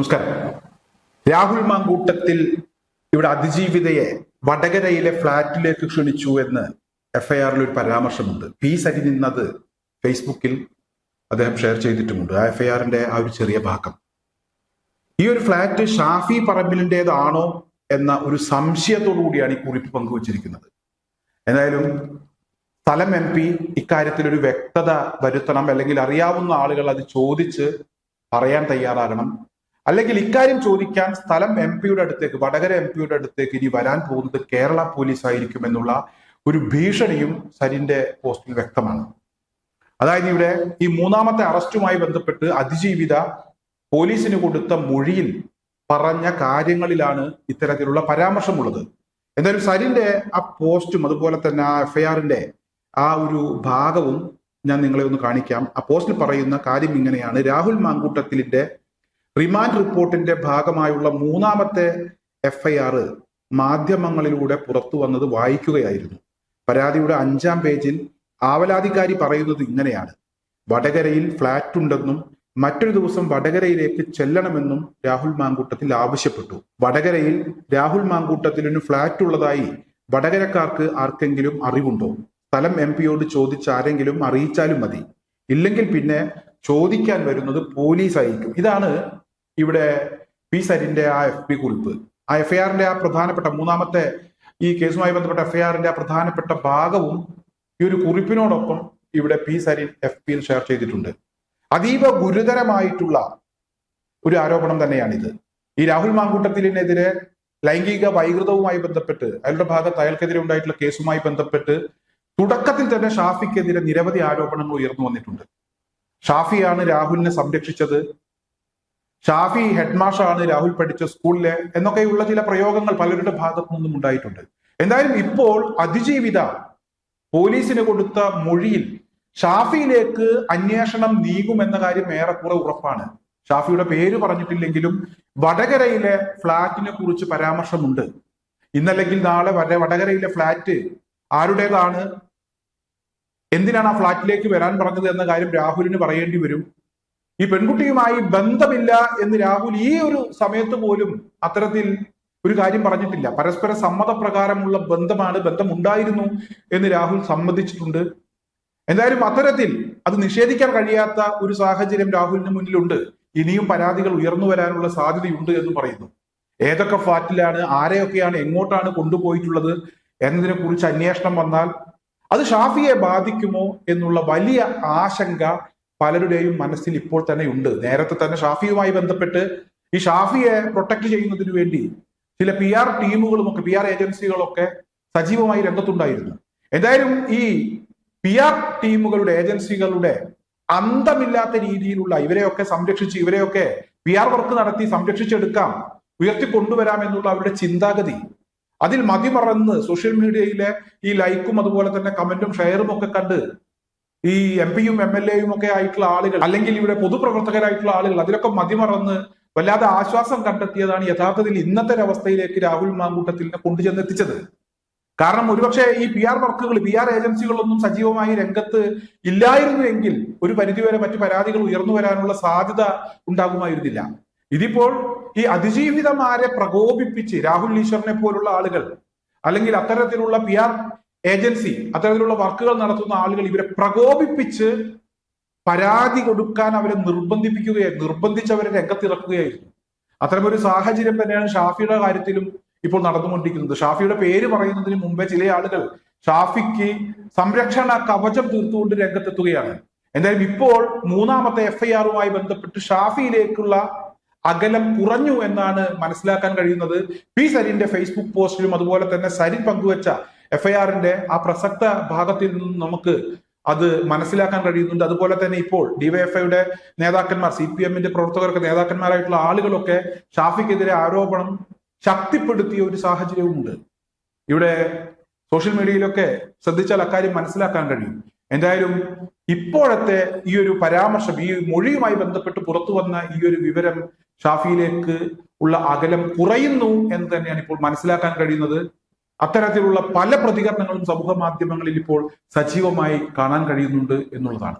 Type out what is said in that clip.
നമസ്കാരം. രാഹുൽ മാങ്കൂട്ടത്തിൽ ഇവിടെ അതിജീവിതയെ വടകരയിലെ ഫ്ളാറ്റിലേക്ക് ക്ഷണിച്ചു എന്ന് എഫ്ഐആറിൽ ഒരു പരാമർശമുണ്ട്. പി സരി നിന്നത് ഫേസ്ബുക്കിൽ അദ്ദേഹം ഷെയർ ചെയ്തിട്ടുമുണ്ട്. ആ എഫ്ഐആറിന്റെ ആ ഒരു ചെറിയ ഭാഗം. ഈ ഒരു ഫ്ളാറ്റ് ഷാഫി പറമ്പിലിന്റെതാണോ എന്ന ഒരു സംശയത്തോടു കൂടിയാണ് ഈ കുറിപ്പ് പങ്കുവച്ചിരിക്കുന്നത്. എന്തായാലും സ്ഥലം എം പി ഇക്കാര്യത്തിൽ ഒരു വ്യക്തത വരുത്തണം അല്ലെങ്കിൽ അറിയാവുന്ന ആളുകൾ അത് ചോദിച്ച് പറയാൻ തയ്യാറാകണം. അല്ലെങ്കിൽ ഇക്കാര്യം ചോദിക്കാൻ സ്ഥലം എം പിയുടെ അടുത്തേക്ക് വടകര എം പിയുടെ അടുത്തേക്ക് ഇനി വരാൻ പോകുന്നത് കേരള പോലീസ് ആയിരിക്കും എന്നുള്ള ഒരു ഭീഷണിയും സരിന്റെ പോസ്റ്റിൽ വ്യക്തമാണ്. അതായത് ഇവിടെ ഈ മൂന്നാമത്തെ അറസ്റ്റുമായി ബന്ധപ്പെട്ട് അതിജീവിത പോലീസിന് കൊടുത്ത മൊഴിയിൽ പറഞ്ഞ കാര്യങ്ങളിലാണ് ഇത്തരത്തിലുള്ള പരാമർശമുള്ളത്. എന്തായാലും സരിന്റെ ആ പോസ്റ്റും അതുപോലെ തന്നെ ആ എഫ്ഐആറിന്റെ ആ ഒരു ഭാഗവും ഞാൻ നിങ്ങളെ ഒന്ന് കാണിക്കാം. ആ പോസ്റ്റിൽ പറയുന്ന കാര്യം ഇങ്ങനെയാണ്. രാഹുൽ മാങ്കൂട്ടത്തിലിന്റെ റിമാൻഡ് റിപ്പോർട്ടിന്റെ ഭാഗമായുള്ള മൂന്നാമത്തെ എഫ്ഐആർ മാധ്യമങ്ങളിലൂടെ പുറത്തു വന്നത് വായിക്കുകയായിരുന്നു. പരാതിയുടെ അഞ്ചാം പേജിൽ ആവലാധികാരി പറയുന്നത് ഇങ്ങനെയാണ്. വടകരയിൽ ഫ്ളാറ്റ് ഉണ്ടെന്നും മറ്റൊരു ദിവസം വടകരയിലേക്ക് ചെല്ലണമെന്നും രാഹുൽ മാങ്കൂട്ടത്തിൽ ആവശ്യപ്പെട്ടു. വടകരയിൽ രാഹുൽ മാങ്കൂട്ടത്തിലിന് ഫ്ളാറ്റ് ഉള്ളതായി വടകരക്കാർക്ക് ആർക്കെങ്കിലും അറിവുണ്ടോ? സ്ഥലം എം പിയോട് ചോദിച്ച് ആരെങ്കിലും അറിയിച്ചാലും മതി. ഇല്ലെങ്കിൽ പിന്നെ ചോദിക്കാൻ വരുന്നത് പോലീസ് ആയിരിക്കും. ഇതാണ് ഇവിടെ പി സരിന്റെ ആ എഫ് പി കുറിപ്പ്. ആ എഫ്ഐആറിന്റെ ആ പ്രധാനപ്പെട്ട മൂന്നാമത്തെ ഈ കേസുമായി ബന്ധപ്പെട്ട എഫ്ഐആറിന്റെ ആ പ്രധാനപ്പെട്ട ഭാഗവും ഈ ഒരു കുറിപ്പിനോടൊപ്പം ഇവിടെ പി സരിൻ എഫ് പിയിൽ ഷെയർ ചെയ്തിട്ടുണ്ട്. അതീവ ഗുരുതരമായിട്ടുള്ള ഒരു ആരോപണം തന്നെയാണിത്. ഈ രാഹുൽ മാങ്കൂട്ടത്തിലിനെതിരെ ലൈംഗിക വൈകൃതവുമായി ബന്ധപ്പെട്ട് അയാളുടെ ഭാഗത്ത് അയാൾക്കെതിരെ ഉണ്ടായിട്ടുള്ള കേസുമായി ബന്ധപ്പെട്ട് തുടക്കത്തിൽ തന്നെ ഷാഫിക്കെതിരെ നിരവധി ആരോപണങ്ങൾ ഉയർന്നു വന്നിട്ടുണ്ട്. ഷാഫിയാണ് രാഹുലിനെ സംരക്ഷിച്ചത്. ഷാഫി ഹെഡ്മാഷാണ് രാഹുൽ പഠിച്ച സ്കൂളിലെ എന്നൊക്കെയുള്ള ചില പ്രയോഗങ്ങൾ പലരുടെ ഭാഗത്തു നിന്നും ഉണ്ടായിട്ടുണ്ട്. എന്തായാലും ഇപ്പോൾ അതിജീവിത പോലീസിന് കൊടുത്ത മൊഴിയിൽ ഷാഫിയിലേക്ക് അന്വേഷണം നീങ്ങുമെന്ന കാര്യം ഏറെക്കുറെ ഉറപ്പാണ്. ഷാഫിയുടെ പേര് പറഞ്ഞിട്ടില്ലെങ്കിലും വടകരയിലെ ഫ്ളാറ്റിനെ കുറിച്ച് പരാമർശമുണ്ട്. ഇന്നല്ലെങ്കിൽ നാളെ വര വടകരയിലെ ഫ്ളാറ്റ് ആരുടേതാണ്? എന്തിനാണ് ആ ഫ്ളാറ്റിലേക്ക് വരാൻ പറഞ്ഞത് എന്ന കാര്യം രാഹുലിന് പറയേണ്ടി വരും. ഈ പെൺകുട്ടിയുമായി ബന്ധമില്ല എന്ന് രാഹുൽ ഈ ഒരു സമയത്ത് പോലും അത്തരത്തിൽ ഒരു കാര്യം പറഞ്ഞിട്ടില്ല. പരസ്പര സമ്മതപ്രകാരമുള്ള ബന്ധമാണ് ബന്ധമുണ്ടായിരുന്നു എന്ന് രാഹുൽ സമ്മതിച്ചിട്ടുണ്ട്. എന്തായാലും അത്തരത്തിൽ അത് നിഷേധിക്കാൻ കഴിയാത്ത ഒരു സാഹചര്യം രാഹുലിന് മുന്നിലുണ്ട്. ഇനിയും പരാതികൾ ഉയർന്നു വരാനുള്ള സാധ്യതയുണ്ട് എന്ന് പറയുന്നു. ഏതൊക്കെ ഫ്ലാറ്റിലാണ് ആരെയൊക്കെയാണ് എങ്ങോട്ടാണ് കൊണ്ടുപോയിട്ടുള്ളത് എന്നതിനെ കുറിച്ച് അന്വേഷണം വന്നാൽ അത് ഷാഫിയെ ബാധിക്കുമോ എന്നുള്ള വലിയ ആശങ്ക പലരുടെയും മനസ്സിൽ ഇപ്പോൾ തന്നെ ഉണ്ട്. നേരത്തെ തന്നെ ഷാഫിയുമായി ബന്ധപ്പെട്ട് ഈ ഷാഫിയെ പ്രൊട്ടക്ട് ചെയ്യുന്നതിന് വേണ്ടി ചില പി ആർ ടീമുകളും ഒക്കെ പി ആർ ഏജൻസികളൊക്കെ സജീവമായി രംഗത്തുണ്ടായിരുന്നു. എന്തായാലും ഈ പി ആർ ടീമുകളുടെ ഏജൻസികളുടെ അന്തമില്ലാത്ത രീതിയിലുള്ള ഇവരെയൊക്കെ സംരക്ഷിച്ച് ഇവരെയൊക്കെ പി ആർ വർക്ക് നടത്തി സംരക്ഷിച്ചെടുക്കാം ഉയർത്തിക്കൊണ്ടുവരാം എന്നുള്ള അവരുടെ ചിന്താഗതി അതിൽ മതിമറന്ന് സോഷ്യൽ മീഡിയയിലെ ഈ ലൈക്കും അതുപോലെ തന്നെ കമന്റും ഷെയറും ഒക്കെ കണ്ട് ഈ എം പിയും എം എൽ എയും ഒക്കെ ആയിട്ടുള്ള ആളുകൾ അല്ലെങ്കിൽ ഇവിടെ പൊതുപ്രവർത്തകരായിട്ടുള്ള ആളുകൾ അതിലൊക്കെ മതിമറന്ന് വല്ലാതെ ആശ്വാസം കണ്ടെത്തിയതാണ് യഥാർത്ഥത്തിൽ ഇന്നത്തെ ഒരവസ്ഥയിലേക്ക് രാഹുൽ മാങ്കൂട്ടത്തിലിനെ കൊണ്ടുചെന്നെത്തിച്ചത്. കാരണം ഒരുപക്ഷെ ഈ പി ആർ വർക്കുകൾ പി ആർ ഏജൻസികളൊന്നും സജീവമായി രംഗത്ത് ഇല്ലായിരുന്നു എങ്കിൽ ഒരു പരിധിവരെ മറ്റു പരാതികൾ ഉയർന്നു വരാനുള്ള സാധ്യത ഉണ്ടാകുമായിരുന്നില്ല. ഇതിപ്പോൾ ഈ അതിജീവിതമാരെ പ്രകോപിപ്പിച്ച് രാഹുൽ ഈശ്വറിനെ പോലുള്ള ആളുകൾ അല്ലെങ്കിൽ അത്തരത്തിലുള്ള പി ആർ ഏജൻസി അത്തരത്തിലുള്ള വർക്കുകൾ നടത്തുന്ന ആളുകൾ ഇവരെ പ്രകോപിപ്പിച്ച് പരാതി കൊടുക്കാൻ അവരെ നിർബന്ധിപ്പിക്കുകയായിരുന്നു നിർബന്ധിച്ച് അവരെ രംഗത്തിറക്കുകയായിരുന്നു. അത്തരമൊരു സാഹചര്യം തന്നെയാണ് ഷാഫിയുടെ കാര്യത്തിലും ഇപ്പോൾ നടന്നുകൊണ്ടിരിക്കുന്നത്. ഷാഫിയുടെ പേര് പറയുന്നതിന് മുമ്പേ ചില ആളുകൾ ഷാഫിക്ക് സംരക്ഷണ കവചം തീർത്തുകൊണ്ട് രംഗത്തെത്തുകയാണ്. എന്തായാലും ഇപ്പോൾ മൂന്നാമത്തെ എഫ്ഐആറുമായി ബന്ധപ്പെട്ട് ഷാഫിയിലേക്കുള്ള അകലം കുറഞ്ഞു എന്നാണ് മനസ്സിലാക്കാൻ കഴിയുന്നത്. പി സരിന്റെ ഫേസ്ബുക്ക് പോസ്റ്റിലും അതുപോലെ തന്നെ സരിൻ പങ്കുവച്ച എഫ്ഐആറിന്റെ ആ പ്രസക്ത ഭാഗത്തിൽ നിന്നും നമുക്ക് അത് മനസ്സിലാക്കാൻ കഴിയുന്നുണ്ട്. അതുപോലെ തന്നെ ഇപ്പോൾ ഡിവൈഎഫ്ഐയുടെ നേതാക്കന്മാർ സി പി എമ്മിന്റെ പ്രവർത്തകർക്ക് നേതാക്കന്മാരായിട്ടുള്ള ആളുകളൊക്കെ ഷാഫിക്കെതിരെ ആരോപണം ശക്തിപ്പെടുത്തിയ ഒരു സാഹചര്യവുമുണ്ട്. ഇവിടെ സോഷ്യൽ മീഡിയയിലൊക്കെ ശ്രദ്ധിച്ചാൽ അക്കാര്യം മനസ്സിലാക്കാൻ കഴിയും. എന്തായാലും ഇപ്പോഴത്തെ ഈ ഒരു പരാമർശം ഈ മൊഴിയുമായി ബന്ധപ്പെട്ട് പുറത്തു വന്ന ഈ ഒരു വിവരം ഷാഫിയിലേക്ക് ഉള്ള അകലം കുറയുന്നു എന്ന് തന്നെയാണ് ഇപ്പോൾ മനസ്സിലാക്കാൻ കഴിയുന്നത്. അത്തരത്തിലുള്ള പല പ്രതികരണങ്ങളും സമൂഹ മാധ്യമങ്ങളിൽ ഇപ്പോൾ സജീവമായി കാണാൻ കഴിയുന്നുണ്ട് എന്നുള്ളതാണ്.